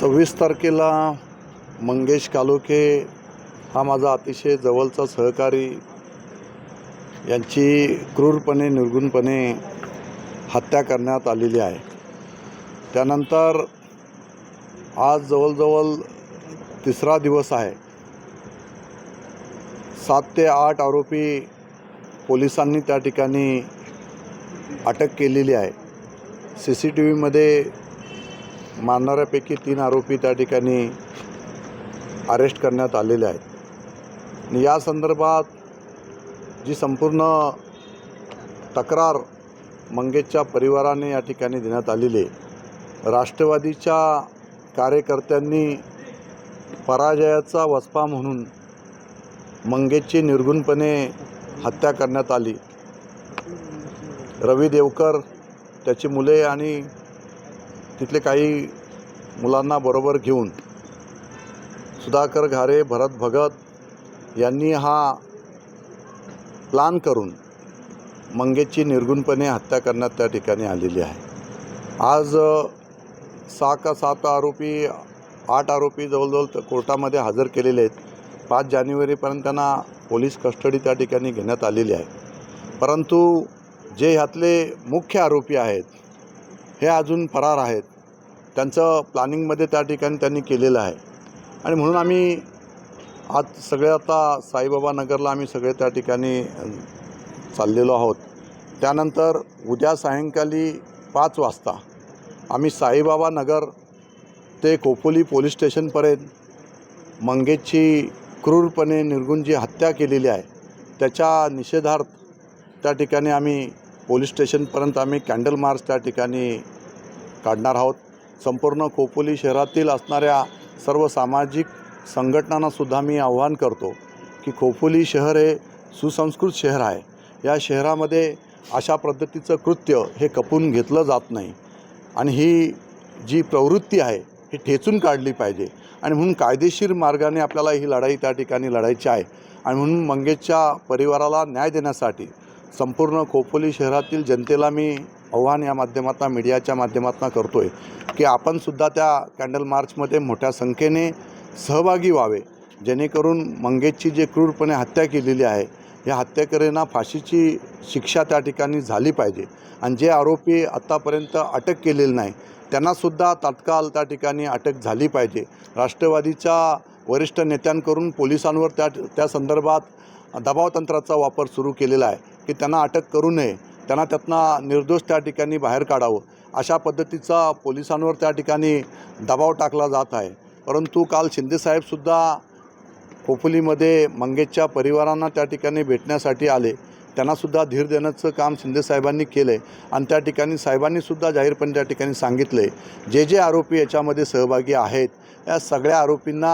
सव्वीस तारखेला मंगेश कालुके हा माझा अतिशय जवळचा सहकारी. यांची क्रूरपणे निर्गुणपणे हत्या करण्यात आलेली आहे. त्यानंतर आज जवळजवळ तिसरा दिवस आहे. सात ते आठ आरोपी पोलिसांनी त्या ठिकाणी अटक केलेली आहे. सी सी टी व्हीमध्ये मारणाऱ्यापैकी तीन आरोपी त्या ठिकाणी अरेस्ट करण्यात आलेले आहेत. या संदर्भात जी संपूर्ण तक्रार मंगेशच्या परिवाराने या ठिकाणी देण्यात आलेली आहे. राष्ट्रवादीच्या कार्यकर्त्यांनी पराजयाचा वसपा म्हणून मंगेशची निर्गुणपणे हत्या करण्यात आली. रवी देवकर त्याची मुले आणि तिथले काही मुलांना बरोबर घेऊन सुधाकर घारे भरत भगत यांनी हा प्लान करून मंगेशची निर्गुणपणे हत्या करण्यात त्या ठिकाणी आलेली आहे. आज सहा का सात आरोपी आठ आरोपी जवळजवळ कोर्टामध्ये हजर केलेले आहेत. पाच जानेवारीपर्यंत त्यांना पोलीस कस्टडी त्या ठिकाणी घेण्यात आलेली आहे. परंतु जे ह्यातले मुख्य आरोपी आहेत हे अजून फरार आहेत. त्यांचं प्लॅनिंगमध्ये त्या ठिकाणी त्यांनी केलेलं आहे. आणि म्हणून आम्ही आज सगळे आता साईबाबा नगरला आम्ही सगळे त्या ठिकाणी चाललेलो आहोत. त्यानंतर उद्या सायंकाळी पाच वाजता आम्ही साईबाबा नगर ते कोपोली पोलीस स्टेशनपर्यंत मंगेशची क्रूरपणे निर्गुण जी हत्या केलेली आहे. त्याच्या निषेधार्थ त्या ठिकाणी आम्ही पोलीस स्टेशनपर्यंत आम्ही कॅन्डल मार्च त्या ठिकाणी काढणार आहोत. संपूर्ण खोपोली शहरातील असणाऱ्या सर्व सामाजिक संघटनांनासुद्धा मी आव्हान करतो की खोपोली शहर हे सुसंस्कृत शहर आहे. या शहरामध्ये अशा पद्धतीचं कृत्य हे खपून घेतलं जात नाही. आणि ही जी प्रवृत्ती आहे ही ठेचून काढली पाहिजे. आणि म्हणून कायदेशीर मार्गाने आपल्याला ही लढाई त्या ठिकाणी लढायची आहे. आणि म्हणून मंगेशच्या परिवाराला न्याय देण्यासाठी संपूर्ण खोपोली शहरातील जनतेला मी आव्हान या माध्यमातून मीडियाच्या माध्यमातून करतो आहे की आपणसुद्धा त्या कॅन्डल मार्चमध्ये मोठ्या संख्येने सहभागी व्हावे. जेणेकरून मंगेशची जे क्रूरपणे हत्या केलेली आहे या हत्याकऱ्यांना फाशीची शिक्षा त्या ठिकाणी झाली पाहिजे. आणि जे आरोपी आत्तापर्यंत अटक केलेले नाही त्यांनासुद्धा तात्काळ त्या ठिकाणी अटक झाली पाहिजे. राष्ट्रवादीच्या वरिष्ठ नेत्यांकडून पोलिसांवर त्या त्या संदर्भात दबावतंत्राचा वापर सुरू केलेला आहे की त्यांना अटक करू नये. त्यांना त्यातनं निर्दोष त्या ठिकाणी बाहेर काढावं. अशा पद्धतीचा पोलिसांवर त्या ठिकाणी दबाव टाकला जात आहे. परंतु काल शिंदेसाहेबसुद्धा खोपोलीमध्ये मंगेशच्या परिवारांना त्या ठिकाणी भेटण्यासाठी आले. त्यांनासुद्धा धीर देण्याचं काम शिंदेसाहेबांनी केलं आहे आणि त्या ठिकाणी साहेबांनीसुद्धा जाहीरपणे त्या ठिकाणी सांगितलं आहे जे जे आरोपी याच्यामध्ये सहभागी आहेत या सगळ्या आरोपींना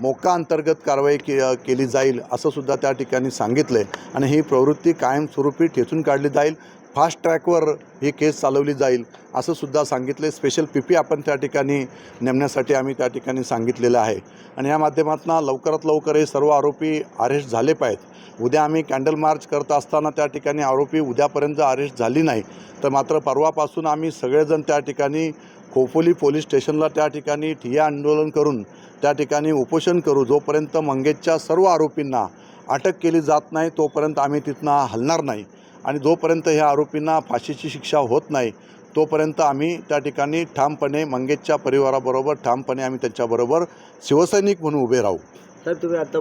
मोका अंतर्गत कारवाई के केली जाईल असंसुद्धा त्या ठिकाणी सांगितलं आहे आणि ही प्रवृत्ती कायमस्वरूपी ठेचून काढली जाईल. फास्ट ट्रॅकवर ही केस चालवली जाईल असं सुद्धा सांगितले. स्पेशल पी पी आपण त्या ठिकाणी नेमण्यासाठी आम्ही त्या ठिकाणी सांगितलेलं आहे. आणि या माध्यमातून लवकरात लवकर हे सर्व आरोपी अरेस्ट झाले पाहिजेत. उद्या आम्ही कॅन्डल मार्च करत असताना त्या ठिकाणी आरोपी उद्यापर्यंत अरेस्ट झाली नाही. तर मात्र परवापासून आम्ही सगळेजण त्या ठिकाणी खोपोली पोलीस स्टेशनला त्या ठिकाणी ठिय्या आंदोलन करून त्या ठिकाणी उपोषण करू जोपर्यंत मंगेशच्या सर्व आरोपींना अटक केली जात नाही तोपर्यंत आम्ही तिथनं हलणार नाही. आणि जोपर्यंत ह्या आरोपींना फाशीची शिक्षा होत नाही तोपर्यंत आम्ही त्या ठिकाणी ठामपणे मंगेशच्या परिवाराबरोबर ठामपणे आम्ही त्यांच्याबरोबर शिवसैनिक म्हणून उभे राहू. साहेब तुम्ही आता